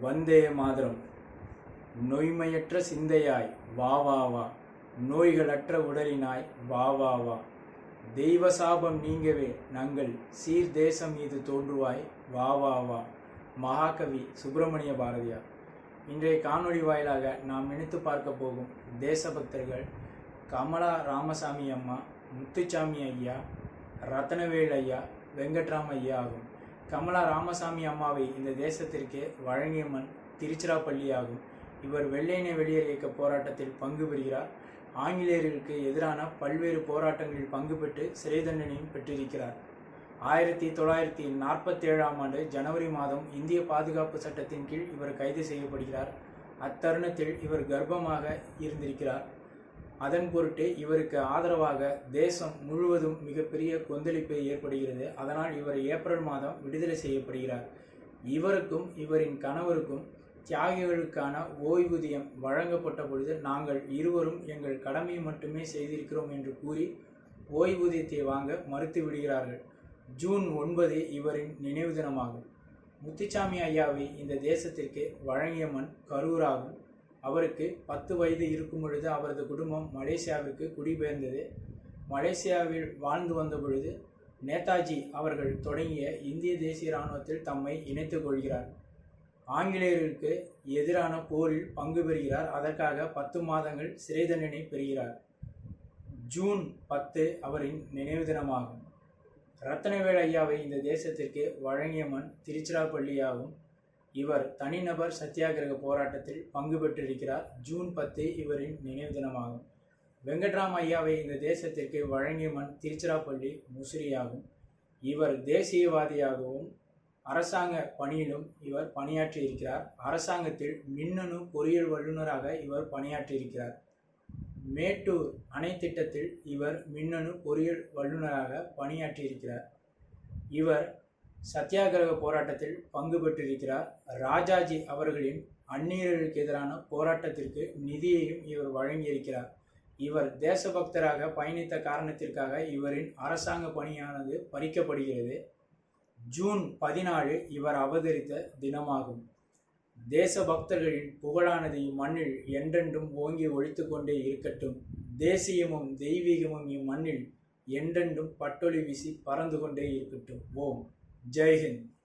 வந்தே மாதரம். நொய்மையற்ற சிந்தையாய் வா வா வா. நோய்களற்ற உடலினாய் வா வா வா. தெய்வ சாபம் நீங்கவே நாங்கள் சீர் தேசம் மீது தோன்றுவாய் வா வா வா. மகாகவி சுப்பிரமணிய பாரதியார். இன்றைய காணொளி வாயிலாக நாம் நினைத்து பார்க்க போகும் தேசபக்தர்கள் கமலா ராமசாமி அம்மா முத்துச்சாமி ஐயா ரத்னவேல் ஐயா வெங்கட்ராம் ஐயா ஆகும். கமலா ராமசாமி அம்மாவை இந்த தேசத்திற்கு வழங்கிய மண் திருச்சிராப்பள்ளி ஆகும் இவர் வெள்ளையனை வெளியேறு இயக்க போராட்டத்தில் பங்கு பெறுகிறார். ஆங்கிலேயர்களுக்கு எதிரான பல்வேறு போராட்டங்களில் பங்கு பெற்று சிறை தண்டனையும் பெற்றிருக்கிறார். ஆயிரத்தி தொள்ளாயிரத்தி நாற்பத்தேழாம் ஆண்டு ஜனவரி மாதம் இந்திய பாதுகாப்பு சட்டத்தின் கீழ் இவர் கைது செய்யப்படுகிறார். அத்தருணத்தில் இவர் கர்ப்பமாக இருந்திருக்கிறார். அதன் பொருட்டு இவருக்கு ஆதரவாக தேசம் முழுவதும் மிகப்பெரிய கொந்தளிப்பு ஏற்படுகிறது. அதனால் இவர் ஏப்ரல் மாதம் விடுதலை செய்யப்படுகிறார். இவருக்கும் இவரின் கணவருக்கும் தியாகிகளுக்கான ஓய்வூதியம் வழங்கப்பட்ட பொழுது நாங்கள் இருவரும் எங்கள் கடமையை மட்டுமே செய்திருக்கிறோம் என்று கூறி ஓய்வூதியத்தை வாங்க மறுத்து விடுகிறார்கள். ஜூன் ஒன்பது இவரின் நினைவு தினமாகும் முத்துச்சாமி ஐயாவை இந்த தேசத்திற்கு வழங்கிய மண் கரூராகும் அவருக்கு பத்து வயது இருக்கும் பொழுது அவரது குடும்பம் மலேசியாவிற்கு குடிபெயர்ந்தது. மலேசியாவில் வாழ்ந்து வந்த பொழுது நேதாஜி அவர்கள் தொடங்கிய இந்திய தேசிய இராணுவத்தில் தம்மை இணைத்துக் கொள்கிறார். ஆங்கிலேயர்களுக்கு எதிரான போரில் பங்கு பெறுகிறார். அதற்காக பத்து மாதங்கள் சிறை தண்டனை பெறுகிறார். ஜூன் பத்து அவரின் நினைவு தினமாகும். ரத்தனவேல் ஐயாவை இந்த தேசத்திற்கு வழங்கிய மண் திருச்சிராப்பள்ளியாகும். இவர் தனிநபர் சத்தியாகிரக போராட்டத்தில் பங்கு பெற்றிருக்கிறார். ஜூன் பத்து இவரின் நினைவு தினமாகும். வெங்கட்ராம் ஐயாவை இந்த தேசத்திற்கு வழங்கிய மண் திருச்சிராப்பள்ளி முசிறியாகும். இவர் தேசியவாதியாகவும் அரசாங்க பணியிலும் இவர் பணியாற்றியிருக்கிறார். அரசாங்கத்தில் மின்னணு பொறியியல் வல்லுநராக இவர் பணியாற்றியிருக்கிறார். மேட்டூர் அணை திட்டத்தில் இவர் மின்னணு பொறியியல் வல்லுநராக பணியாற்றியிருக்கிறார். இவர் சத்தியாகிரக போராட்டத்தில் பங்கு பெற்றிருக்கிறார். ராஜாஜி அவர்களின் அந்நீரர்களுக்கு எதிரான போராட்டத்திற்கு நிதியையும் இவர் வழங்கியிருக்கிறார். இவர் தேசபக்தராக பயணித்த காரணத்திற்காக இவரின் அரசாங்க பணியானது பறிக்கப்படுகிறது. ஜூன் பதினாலு இவர் அவதரித்த தினமாகும். தேசபக்தர்களின் புகழானது இம்மண்ணில் என்றென்றும் ஓங்கி ஒழித்து கொண்டே இருக்கட்டும். தேசியமும் தெய்வீகமும் இம்மண்ணில் என்றென்றும் பட்டொளி வீசி பறந்து கொண்டே இருக்கட்டும். ஓம். जय हिंद।